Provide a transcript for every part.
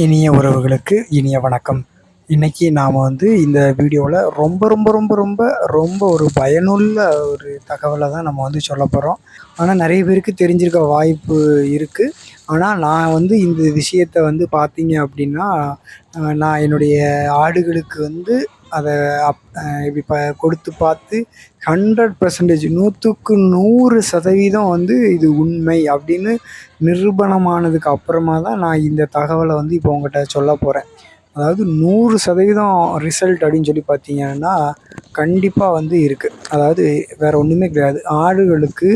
இனிய உறவுகளுக்கு இனிய வணக்கம். இன்றைக்கி நாம் வந்து இந்த வீடியோவில் ரொம்ப ரொம்ப ரொம்ப ரொம்ப ரொம்ப ஒரு பயனுள்ள ஒரு தகவலை தான் நம்ம வந்து சொல்ல போகிறோம் ஆனால் நிறைய பேருக்கு தெரிஞ்சிருக்க வாய்ப்பு இருக்குது ஆனால் நான் வந்து இந்த விஷயத்தை வந்து பார்த்தீங்க அப்படின்னா நான் என்னுடைய ஆடுகளுக்கு வந்து அதை அப் இப்படி ப கொடுத்து பார்த்து ஹண்ட்ரட் பர்சன்டேஜ் நூற்றுக்கு நூறு சதவீதம் வந்து இது உண்மை அப்படின்னு நிரூபணமானதுக்கு அப்புறமா தான் நான் இந்த தகவலை வந்து இப்போ உங்கள்கிட்ட சொல்ல போகிறேன் அதாவது நூறு சதவீதம் ரிசல்ட் அப்படின்னு சொல்லி பார்த்தீங்கன்னா கண்டிப்பாக வந்து இருக்குது அதாவது வேறு ஒன்றுமே கிடையாது. ஆடுகளுக்கு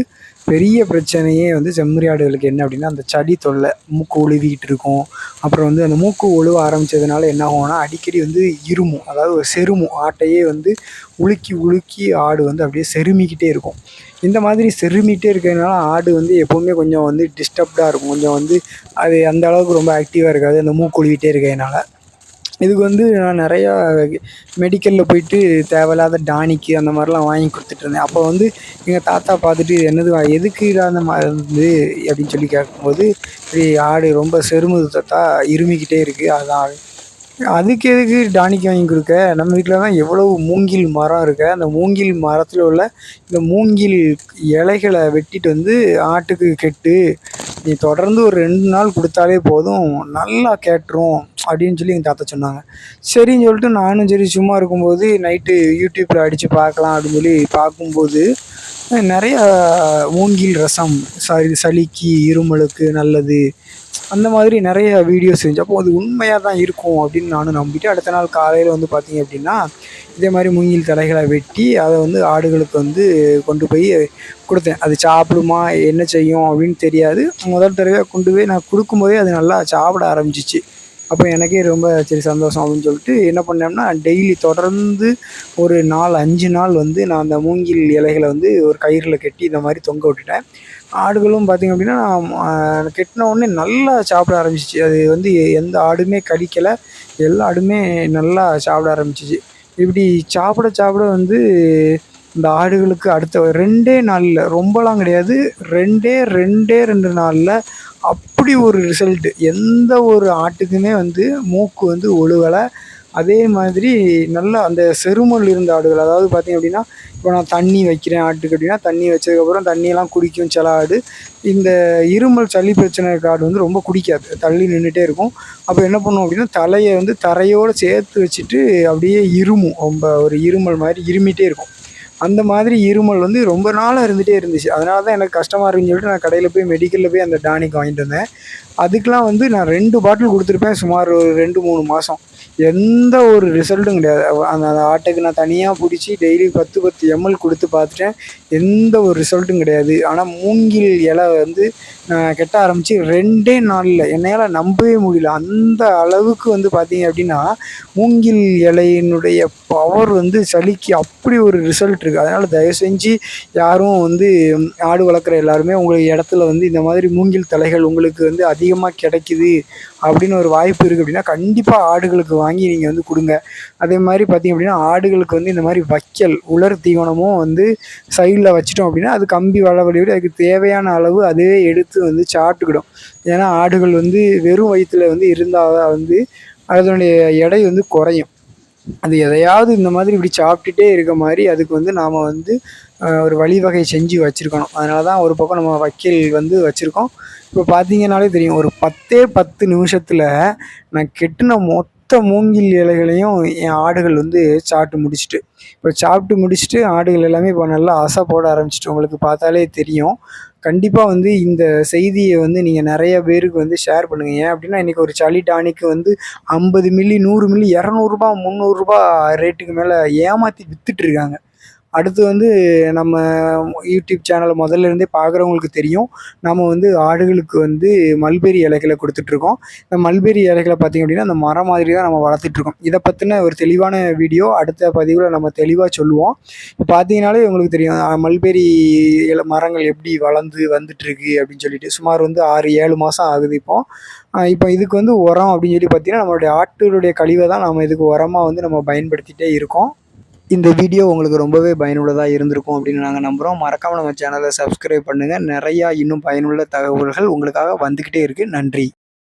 பெரிய பிரச்சனையே வந்து செம்மறி ஆடுகளுக்கு என்ன அப்படின்னா அந்த சளி தொல்லை மூக்கு ஒழுவிக்கிட்டு இருக்கும். அப்புறம் வந்து அந்த மூக்கு ஒழுவ ஆரம்பித்ததுனால என்ன ஆகும்னா அடிக்கடி வந்து இருமும் அதாவது ஒரு செருமும் ஆட்டையே வந்து உலுக்கி உலுக்கி ஆடு வந்து அப்படியே செருமிக்கிட்டே இருக்கும். இந்த மாதிரி செருமிகிட்டே இருக்கிறதுனால ஆடு வந்து எப்போவுமே கொஞ்சம் வந்து டிஸ்டர்ப்டாக இருக்கும். கொஞ்சம் வந்து அது அந்த அளவுக்கு ரொம்ப ஆக்டிவாக இருக்காது. அந்த மூக்கு ஒழுவிட்டே இருக்கிறதுனால. இதுக்கு வந்து நான் நிறையா மெடிக்கலில் போயிட்டு தேவையில்லாத டானிக்கு அந்த மாதிரிலாம் வாங்கி கொடுத்துட்ருந்தேன் அப்போ வந்து எங்கள் தாத்தா பார்த்துட்டு என்னது எதுக்கு அந்த மருந்து அப்படின்னு சொல்லி கேட்கும்போது இப்படி ஆடு ரொம்ப செருமுது தாத்தா இருமிக்கிட்டே இருக்குது அதுதான் அதுக்கு எதுக்கு டானிக்கு வாங்கி கொடுக்க? நம்ம வீட்டில் தான் எவ்வளவு மூங்கில் மரம் இருக்குது அந்த மூங்கில் மரத்தில் உள்ள இந்த மூங்கில் இலைகளை வெட்டிட்டு வந்து ஆட்டுக்கு கெட்டு நீ தொடர்ந்து ஒரு ரெண்டு நாள் கொடுத்தாலே போதும் நல்லா கேட்டுரும். அப்படின்னு சொல்லி எங்கள் தாத்தா சொன்னாங்க. சரின்னு சொல்லிட்டு நானும் சரி சும்மா இருக்கும்போது நைட்டு யூடியூப்பில் அடித்து பார்க்கலாம் அப்படின்னு சொல்லி பார்க்கும்போது நிறையா மூங்கில் ரசம் சளி சளிக்கு இருமலுக்கு நல்லது அந்த மாதிரி நிறைய வீடியோஸ் இருந்துச்சு. அப்போது அது உண்மையாக தான் இருக்கும் அப்படின்னு நானும் நம்பிட்டு அடுத்த நாள் காலையில் வந்து பார்த்தீங்க அப்படின்னா இதே மாதிரி மூங்கில் தலைகளை வெட்டி அதை வந்து ஆடுகளுக்கு வந்து கொண்டு போய் கொடுத்தேன். அது சாப்பிடுமா என்ன செய்யும் அப்படின்னு தெரியாது. முதல் தடவை கொண்டு போய் நான் கொடுக்கும்போதே அது நல்லா சாப்பிட ஆரம்பிச்சிச்சு. அப்போ எனக்கே ரொம்ப சரி சந்தோஷம் அப்படின்னு சொல்லிட்டு என்ன பண்ணேன்னா டெய்லி தொடர்ந்து ஒரு நாலு அஞ்சு நாள் வந்து நான் அந்த மூங்கில் இலைகளை வந்து ஒரு கயிறில் கட்டி இந்த மாதிரி தொங்க விட்டுட்டேன். ஆடுகளும் பார்த்திங்க அப்படின்னா நான் கெட்டின உடனே நல்லா சாப்பிட ஆரம்பிச்சிச்சு. அது வந்து எந்த ஆடுமே கடிக்கலை. எல்லா ஆடுமே நல்லா சாப்பிட ஆரம்பிச்சிச்சு. இப்படி சாப்பிட சாப்பிட வந்து இந்த ஆடுகளுக்கு அடுத்த ரெண்டே நாளில் ரொம்பலாம் கிடையாது. ரெண்டே ரெண்டே ரெண்டு நாளில் அப் அப்படி ஒரு ரிசல்ட்டு எந்த ஒரு ஆட்டுக்குமே வந்து மூக்கு வந்து ஒழுகலை. அதே மாதிரி நல்லா அந்த செருமல் இருந்த ஆடுகள் அதாவது பார்த்திங்க அப்படின்னா இப்போ நான் தண்ணி வைக்கிறேன் ஆட்டுக்கு அப்படின்னா தண்ணி வச்சதுக்கப்புறம் தண்ணியெல்லாம் குடிக்கும் சில ஆடு. இந்த இருமல் சளி பிரச்சனை இருக்க ஆடு வந்து ரொம்ப குடிக்காது. தள்ளி நின்றுட்டே இருக்கும். அப்போ என்ன பண்ணும் அப்படின்னா தலையை வந்து தரையோடு சேர்த்து வச்சுட்டு அப்படியே இருமும். ரொம்ப ஒரு இருமல் மாதிரி இருமிட்டே இருக்கும். அந்த மாதிரி இருமல் வந்து ரொம்ப நாளாக இருந்துகிட்டே இருந்துச்சு. அதனால தான் எனக்கு கஷ்டமாக இருக்குன்னு சொல்லிட்டு நான் கடையில் போய் மெடிக்கலில் போய் அந்த டானிக் வாங்கிட்டு வந்தேன். அதுக்கெலாம் வந்து நான் ரெண்டு பாட்டில் கொடுத்துருப்பேன். சுமார் ஒரு ரெண்டு மூணு மாதம் எந்த ஒரு ரிசல்ட்டும் கிடையாது. அந்த அந்த ஆட்டுக்கு நான் தனியாக பிடிச்சி டெய்லி பத்து பத்து எம்எல் கொடுத்து பார்த்துட்டேன். எந்த ஒரு ரிசல்ட்டும் கிடையாது. ஆனால் மூங்கில் இலை வந்து நான் கெட்ட ஆரம்பித்து ரெண்டே நாளில் என்னால் நம்பவே முடியல. அந்த அளவுக்கு வந்து பார்த்தீங்க அப்படின்னா மூங்கில் இலையினுடைய பவர் வந்து சளிக்கு அப்படி ஒரு ரிசல்ட் இருக்குது அதனால் தயவு செஞ்சு யாரும் வந்து ஆடு வளர்க்குற எல்லாருமே உங்களுக்கு இடத்துல வந்து இந்த மாதிரி மூங்கில் தலைகள் உங்களுக்கு வந்து அதிகமாக கிடைக்குது அப்படின்னு ஒரு வாய்ப்பு இருக்குது அப்படின்னா கண்டிப்பாக ஆடுகளுக்கு வாங்கி நீங்கள் வந்து கொடுங்க. அதே மாதிரி பார்த்திங்க அப்படின்னா ஆடுகளுக்கு வந்து இந்த மாதிரி வைக்கல் உலர் தீவனமும் வந்து சைடில் வச்சிட்டோம் அப்படின்னா அது கம்பி வளவழியோடு அதுக்கு தேவையான அளவு அதுவே எடுத்து வந்து சாப்பிட்டுக்கிடும். ஏன்னா ஆடுகள் வந்து வெறும் வயிற்றில் வந்து இருந்தால் வந்து அதனுடைய எடை வந்து குறையும். அது எதையாவது இந்த மாதிரி இப்படி சாப்பிட்டுட்டே இருக்க மாதிரி அதுக்கு வந்து நாம் வந்து ஒரு வழிவகை செஞ்சு வச்சுருக்கணும். அதனால தான் ஒரு பக்கம் நம்ம வைக்கல் வந்து வச்சுருக்கோம். இப்போ பார்த்தீங்கன்னாலே தெரியும் ஒரு பத்தே பத்து நிமிஷத்தில் நான் கெட்டின மொத்த மூங்கில் இலைகளையும் என் ஆடுகள் வந்து சாப்பிட்டு முடிச்சுட்டு. இப்போ சாப்பிட்டு முடிச்சுட்டு ஆடுகள் எல்லாமே இப்போ நல்லா ஆசை போட ஆரம்பிச்சிட்டு உங்களுக்கு பார்த்தாலே தெரியும். கண்டிப்பாக வந்து இந்த செய்தியை வந்து நீங்கள் நிறைய பேருக்கு வந்து ஷேர் பண்ணுங்கள் ஏன் அப்படின்னா இன்றைக்கி ஒரு சளி டானிக்கு வந்து ஐம்பது மில்லி நூறு மில்லி இரநூறுபா முந்நூறுரூபா ரேட்டுக்கு மேலே ஏமாற்றி விற்றுட்ருக்காங்க அடுத்து வந்து நம்ம யூடியூப் சேனலை முதல்ல இருந்தே பார்க்குறவங்களுக்கு தெரியும். நம்ம வந்து ஆடுகளுக்கு வந்து மல்பெரி இலைகளை கொடுத்துட்ருக்கோம். இந்த மல்பெரி இலைகளை பார்த்திங்க அப்படின்னா அந்த மரம் மாதிரி தான் நம்ம வளர்த்துட்ருக்கோம். இதை பற்றின ஒரு தெளிவான வீடியோ அடுத்த பதிவில் நம்ம தெளிவாக சொல்லுவோம். இப்போ பார்த்தீங்கனாலே உங்களுக்கு தெரியும் மல்பெரி மரங்கள் எப்படி வளர்ந்து வந்துட்டுருக்கு அப்படின்னு சொல்லிட்டு. சுமார் வந்து ஆறு ஏழு மாதம் ஆகுது இப்போ. இப்போ இதுக்கு வந்து உரம் அப்படின்னு சொல்லி பார்த்தீங்கன்னா நம்மளுடைய ஆட்டுடைய கழிவை தான் நம்ம இதுக்கு உரமாக வந்து நம்ம பயன்படுத்திகிட்டே இருக்கோம். இந்த வீடியோ உங்களுக்கு ரொம்பவே பயனுள்ளதாக இருந்திருக்கும் அப்படின்னு நாங்கள் நம்புகிறோம் மறக்காமல் நம்ம சேனலை சப்ஸ்கிரைப் பண்ணுங்கள் நிறையா இன்னும் பயனுள்ள தகவல்கள் உங்களுக்காக வந்துக்கிட்டே இருக்குது நன்றி.